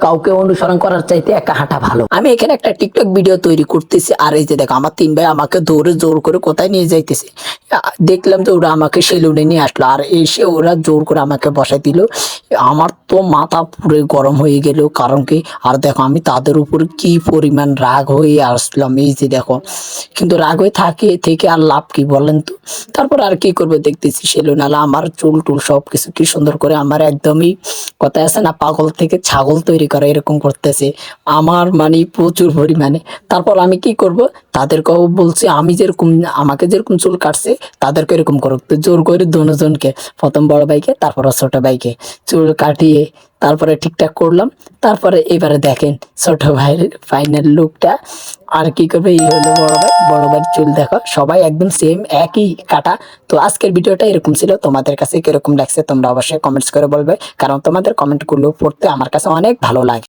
কাউকে অনুসরণ করার চাইতে একা হাঁটা ভালো। আমি এখানে একটা টিকটক ভিডিও তৈরি করতেছি, আর এই যে দেখো, আমার তিন ভাই আমাকে দৌড়ে জোর করে কোথায় নিয়ে যাইতেছে। দেখলাম যে ওরা আমাকে সেলুনে নিয়ে আসলো। আর এসে ওরা জোর করে আমাকে বসাই দিল। আমার তো মাথা পুরো গরম হয়ে গেল। কারণ কি? আর দেখো, আমি তাদের উপর কি পরিমাণ রাগ হয়ে আসলাম। এই যে দেখো, কিন্তু রাগ হয়ে থাকে, থেকে আর লাভ কি বলেন তো? তারপর আর কি করব দেখতেছি সেলুনালা আমার চুল টুল সব কিছু কি সুন্দর করে আমার একদমই কথা আছে না? পাগল থেকে ছাগল তৈরি করা এরকম করতেছে। আমার মানে প্রচুর পরিমাণে। তারপর আমি কি করব? তাদেরকেও বলছি, আমি যেরকম, আমাকে যেরকম চুল কাটছে তাদেরকে এরকম করুক তো জোর করে দুজনকে, প্রথম বড় ভাইকে, তারপর ছোট ভাইকে চুল কাটিয়ে তারপরে ঠিকঠাক করলাম। তারপরে এবারে দেখেন ছোট ভাইয়ের ফাইনাল লুকটা আর কি করবে, এই হলো বড় ভাই। বড় ভাইয়ের চুল দেখো, সবাই একদম সেম একই কাটা। তো আজকের ভিডিওটা এরকম ছিল। তোমাদের কাছে কীরকম লাগছে তোমরা অবশ্যই কমেন্টস করে বলবে। কারণ তোমাদের কমেন্টগুলো পড়তে আমার কাছে অনেক ভালো লাগে।